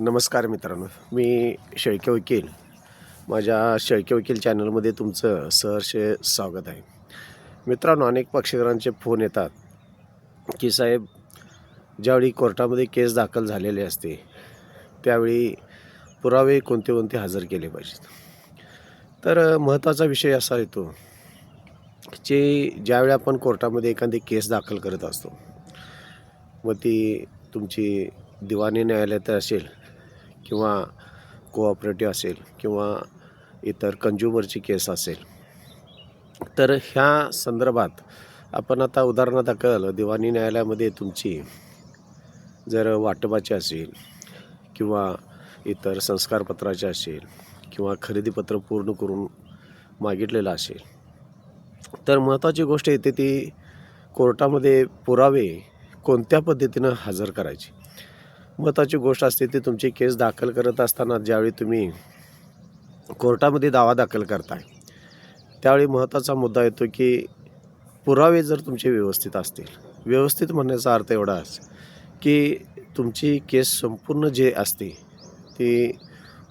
नमस्कार मित्रांनो मी शेळके वकील. माझ्या शेळके वकील चॅनलमध्ये तुमचं सहर्ष स्वागत आहे. मित्रांनो अनेक पक्षकारांचे फोन येतात की साहेब ज्यावेळी कोर्टामध्ये केस दाखल झालेली असते त्यावेळी पुरावे कोणते कोणते हजर केले पाहिजेत? तर महत्त्वाचा विषय असा येतो की ज्यावेळी आपण कोर्टामध्ये एखादी केस दाखल करत असतो मग ती तुमची दिवाणी न्यायालयात असेल किंवा कोऑपरेटिव्ह असेल किंवा इतर कंज्युमरची केस असेल. तर ह्या संदर्भात आपण आता उदाहरणादाखल दिवाणी न्यायालयामध्ये तुमची जर वाटपाची असेल किंवा इतर संस्कारपत्राचे असेल किंवा खरेदीपत्र पूर्ण करून मागितलेलं असेल. तर महत्त्वाची गोष्ट येते ती कोर्टामध्ये पुरावे कोणत्या पद्धतीनं हजर करायची? महत्त्वाची गोष्ट असते ती तुमची केस दाखल करत असताना ज्यावेळी तुम्ही कोर्टामध्ये दावा दाखल करताय त्यावेळी महत्त्वाचा मुद्दा येतो की पुरावे जर तुमचे व्यवस्थित असतील. व्यवस्थित म्हणण्याचा अर्थ एवढाच की तुमची केस संपूर्ण जे असते ती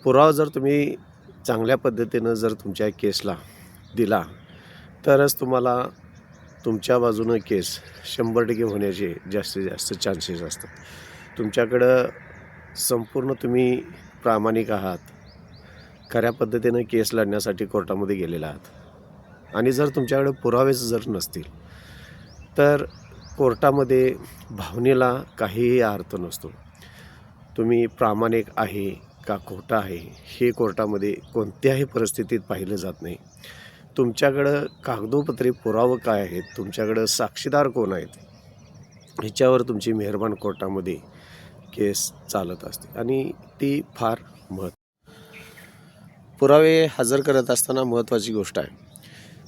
पुरावा जर तुम्ही चांगल्या पद्धतीनं जर तुमच्या केसला दिला तरच तुम्हाला तुमच्या बाजूनं केस शंभर टक्के होण्याचे जास्तीत जास्त चान्सेस असतात. तुमच्याकडं संपूर्ण तुम्ही प्रामाणिक आहात. खऱ्या पद्धतीनं केस लढण्यासाठी कोर्टामध्ये गेलेला आहात. आणि जर तुमच्याकडे पुरावेच जर नसतील तर कोर्टामध्ये भावनेला काहीही अर्थ नसतो. तुम्ही प्रामाणिक आहे का खोटा आहे हे कोर्टामध्ये कोणत्याही परिस्थितीत पाहिलं जात नाही. तुमच्याकडं कागदोपत्री पुरावं काय आहेत तुमच्याकडं साक्षीदार कोण आहेत ह्याच्यावर तुमची मेहरबान कोर्टामध्ये केस चालत असते. आणि ती फार महत् पुरावे हजर करत असताना महत्त्वाची गोष्ट आहे.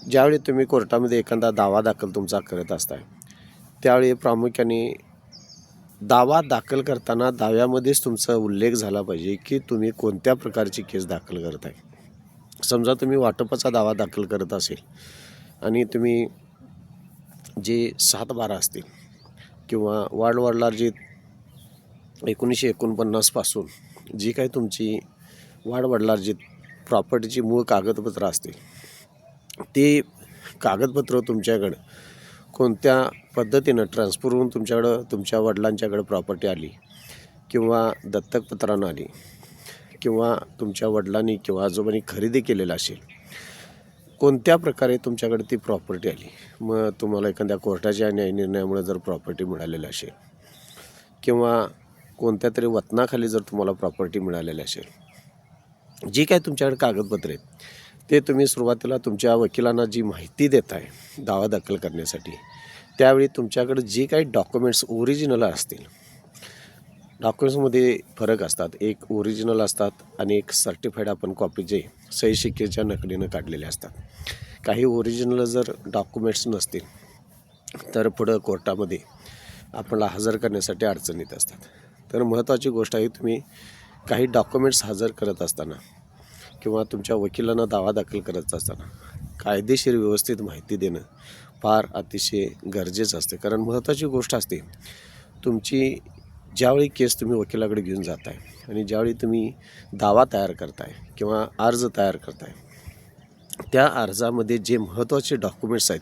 ज्यावेळी तुम्ही कोर्टामध्ये एखादा दावा दाखल तुमचा करत असताय त्यावेळी प्रामुख्याने दावा दाखल करताना दाव्यामध्येच तुमचा उल्लेख झाला पाहिजे की तुम्ही कोणत्या प्रकारची केस दाखल करत आहे समजा तुम्ही वाटपाचा दावा दाखल करत असेल आणि तुम्ही जे सात बारा असतील किंवा वाढ वाढलार जे एकोणीसशे एकोणपन्नासपासून जी काही तुमची वाढ वाढलार जी प्रॉपर्टीची मूळ कागदपत्रं असतील ते कागदपत्र तुमच्याकडं कोणत्या पद्धतीनं ट्रान्सफर होऊन तुमच्याकडं तुमच्या वडिलांच्याकडं प्रॉपर्टी आली किंवा दत्तकपत्रानं आली किंवा तुमच्या वडिलांनी किंवा आजोबांनी खरेदी केलेलं असेल कोणत्या प्रकारे तुमच्याकडे ती प्रॉपर्टी आली? मग तुम्हाला एखाद्या कोर्टाच्या न्याय निर्णयामुळे जर प्रॉपर्टी मिळालेली असेल किंवा कोणत्या तरी वतनाखाली जर तुम्हाला प्रॉपर्टी मिळालेली असेल. जी काय तुमच्याकडे कागदपत्रे आहेत ते तुम्ही सुरुवातीला तुमच्या वकिलांना जी माहिती देत आहे दावा दाखल करण्यासाठी त्यावेळी तुमच्याकडे जी काही डॉक्युमेंट्स ओरिजिनल असतील डॉक्युमेंट्समध्ये फरक असतात. एक ओरिजिनल असतात आणि एक सर्टिफाईड आपण कॉपीचे सही शिक्केच्या नकडीनं काढलेले असतात. काही ओरिजिनल जर डॉक्युमेंट्स नसतील तर पुढं कोर्टामध्ये आपल्याला हजर करण्यासाठी अडचणीत असतात. तर महत्त्वाची गोष्ट आहे तुम्ही काही डॉक्युमेंट्स हजर करत असताना किंवा तुमच्या वकिलांना दावा दाखल करत असताना कायदेशीर व्यवस्थित माहिती देणं फार अतिशय गरजेचं असते. कारण महत्त्वाची गोष्ट असते तुमची ज्यावेळी केस तुम्ही वकिलाकडे घेऊन जाताय आणि ज्यावेळी तुम्ही दावा तयार करताय किंवा अर्ज तयार करताय त्या अर्जामध्ये जे महत्त्वाचे डॉक्युमेंट्स आहेत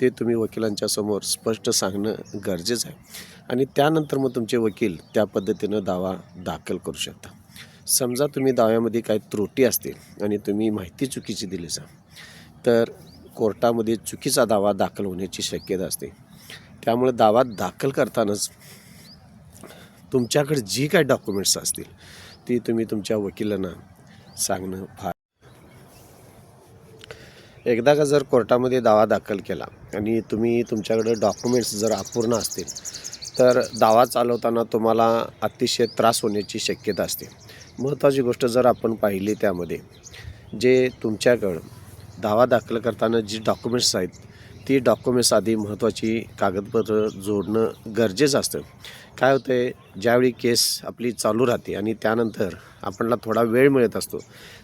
ते तुम्ही वकिलांच्या समोर स्पष्ट सांगणं गरजेचं आहे. आणि त्यानंतर मग तुमचे वकील त्या पद्धतीनं दावा दाखल करू शकता समजा तुम्ही दाव्यामध्ये काही त्रुटी असतील आणि तुम्ही माहिती चुकीची दिली जा तर कोर्टामध्ये चुकीचा दावा दाखल होण्याची शक्यता असते. त्यामुळे दावा दाखल करतानाच तुमच्याकडे जी काही डॉक्युमेंट्स असतील ती तुम्ही तुमच्या वकिलांना सांगणं फार एकदा का जर कोर्टामध्ये दावा दाखल केला आणि तुम्ही तुमच्याकडे डॉक्युमेंट्स जर अपूर्ण असतील तर दावा चालवताना तुम्हाला अतिशय त्रास होण्याची शक्यता असते. महत्त्वाची गोष्ट जर आपण पाहिली त्यामध्ये जे तुमच्याकडं दावा दाखल करताना जी डॉक्युमेंट्स आहेत ती डॉक्युमेंट्स आधी महत्त्वाची कागदपत्र जोडणं गरजेचं असतं. काय होतं आहे ज्यावेळी केस आपली चालू राहते आणि त्यानंतर आपल्याला थोडा वेळ मिळत असतो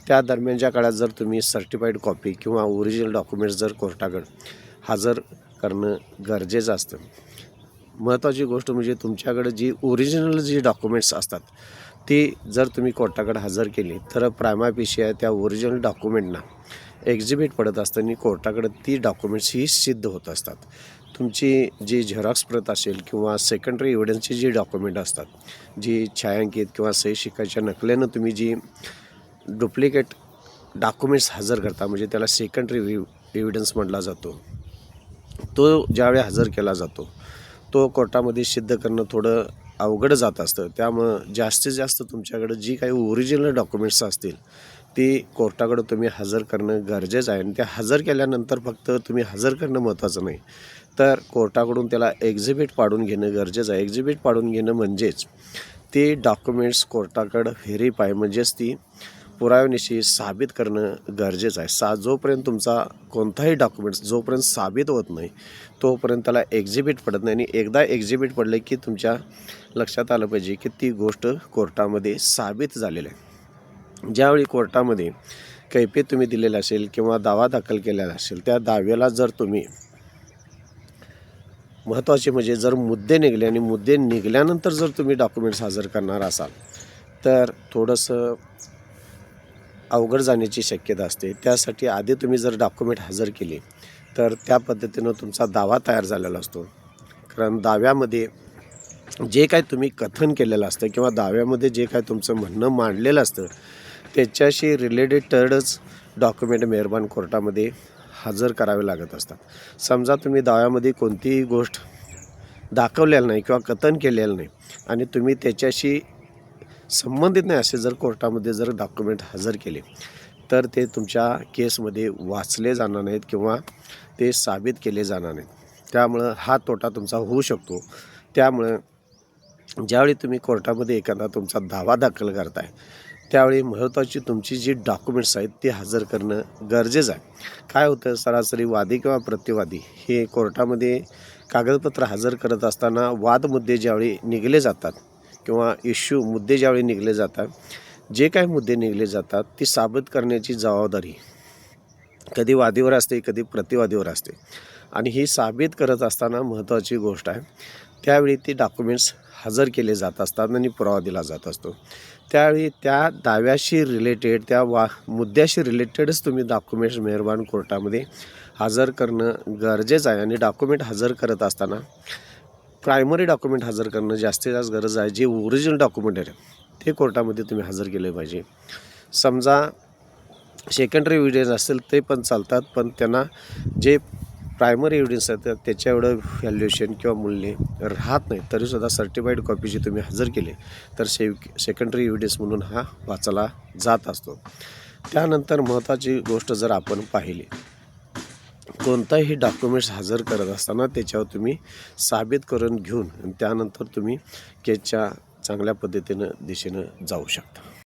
त्या दरम्यानच्या काळात जर तुम्ही सर्टिफाईड कॉपी किंवा ओरिजिनल डॉक्युमेंट्स जर कोर्टाकडं हजर करणं गरजेचं असतं. महत्त्वाची गोष्ट म्हणजे तुमच्याकडे जी ओरिजिनल जी डॉक्युमेंट्स असतात ती जर तुम्ही कोर्टाकडे हजर केली तर प्रायमापिशिया त्या ओरिजिनल डॉक्युमेंटना एक्झिबिट पडत असताना कोर्टाकडे ती डॉक्युमेंट्स ही सिद्ध होत असतात. तुमची जी झेरॉक्स प्रत असेल किंवा सेकंडरी एव्हिडन्सची जी डॉक्युमेंट असतात जी छायांकित किंवा सही शिकायच्या नकल्यानं तुम्ही जी डुप्लिकेट डॉक्युमेंट्स हजर करता म्हणजे त्याला सेकंडरी एव्हिडन्स म्हटला जातो तो ज्यावेळी हजर केला जातो तो कोर्टामध्ये सिद्ध करणं थोडं अवघड जात असतं. त्यामुळं जास्तीत जास्त तुमच्याकडं जी काही ओरिजिनल डॉक्युमेंट्स असतील ती कोर्टाकडं तुम्ही हजर करणं गरजेचं आहे. आणि त्या हजर केल्यानंतर फक्त तुम्ही हजर करणं महत्त्वाचं नाही. तर कोर्टाकडून त्याला एक्झिबिट पाडून घेणं गरजेचं आहे. एक्झिबिट पाडून घेणं म्हणजेच ते डॉक्युमेंट्स कोर्टाकडं व्हेरीफाय म्हणजेच ती पुराव्यानिशी साबित करणं गरजेचं आहे. सा जोपर्यंत तुमचा कोणताही डॉक्युमेंट्स जोपर्यंत साबित होत नाही तोपर्यंत त्याला एक्झिबिट पडत नाही. आणि एकदा एक्झिबिट पडलं की तुमच्या लक्षात आलं पाहिजे की ती गोष्ट कोर्टामध्ये साबित झालेली आहे. ज्यावेळी कोर्टामध्ये कैफे तुम्ही दिलेला असेल किंवा दावा दाखल केलेला असेल त्या दाव्याला जर तुम्ही महत्त्वाचे म्हणजे जर मुद्दे निघले आणि मुद्दे निघाल्यानंतर जर तुम्ही डॉक्युमेंट्स हजर करणार असाल तर थोडंसं अवघड जाण्याची शक्यता असते. त्यासाठी आधी तुम्ही जर डॉक्युमेंट हजर केले तर त्या पद्धतीनं तुमचा दावा तयार झालेला असतो. कारण दाव्यामध्ये जे काय तुम्ही कथन केलेलं असतं किंवा दाव्यामध्ये जे काय तुमचं म्हणणं मांडलेलं असतं त्याच्याशी रिलेटेडच डॉक्युमेंट मेहरबान कोर्टामध्ये हजर करावे लागत असतात. समजा तुम्ही दाव्यामध्ये कोणतीही गोष्ट दाखवलेलं नाही किंवा कथन केलेलं नाही आणि तुम्ही त्याच्याशी संबंधित नाही असे जर कोर्टामध्ये जर डॉक्युमेंट हजर केले तर ते तुमच्या केसमध्ये वाचले जाणार नाहीत किंवा ते साबित केले जाणार नाहीत. त्यामुळं हा तोटा तुमचा होऊ शकतो. त्यामुळं ज्यावेळी तुम्ही कोर्टामध्ये एखादा तुमचा दावा दाखल करताय त्यावेळी महत्त्वाची तुमची जी डॉक्युमेंट्स आहेत ती हजर करणं गरजेचं आहे. काय होतं सरासरी वादी किंवा प्रतिवादी हे कोर्टामध्ये कागदपत्र हजर करत असताना वादमुद्दे ज्यावेळी निघले जातात किंवा इश्यू मुद्दे ज्यावेळी निघले जातात जे काही मुद्दे निघले जातात ती साबित करण्याची जबाबदारी कधी वादीवर असते कधी प्रतिवादीवर असते. आणि ही साबित करत असताना महत्त्वाची गोष्ट आहे त्यावेळी ते डॉक्युमेंट्स हजर केले जात असतात आणि पुरावा दिला जात असतो. त्यावेळी त्या दाव्याशी रिलेटेड त्या वा मुद्द्याशी रिलेटेडच तुम्ही डॉक्युमेंट्स मेहरबान कोर्टामध्ये हजर करणं गरजेचं आहे. आणि डॉक्युमेंट हजर करत असताना प्रायमरी डॉक्युमेंट हजर करणं जास्तीत जास्त गरज आहे. जे ओरिजिनल डॉक्युमेंट आहे ते कोर्टामध्ये तुम्ही हजर केले पाहिजे. समजा सेकंडरी एव्हिडन्स असेल ते पण चालतात. पण त्यांना जे प्रायमरी एव्हिडन्स तर त्याच्या एवढं व्हॅल्युएशन किंवा मूल्य राहत नाही तरीसुद्धा सर्टिफाईड कॉपीची तुम्ही हजर केले तर से सेकंडरी एव्हिडन्स म्हणून हा वाचला जात असतो. त्यानंतर महत्त्वाची गोष्ट जर आपण पाहिली कोणताही डॉक्युमेंट्स हजर करत असताना त्याच्यावर तुम्ही साबित करून घेऊन त्यानंतर तुम्ही केसच्या चांगल्या पद्धतीनं दिशेनं जाऊ शकता.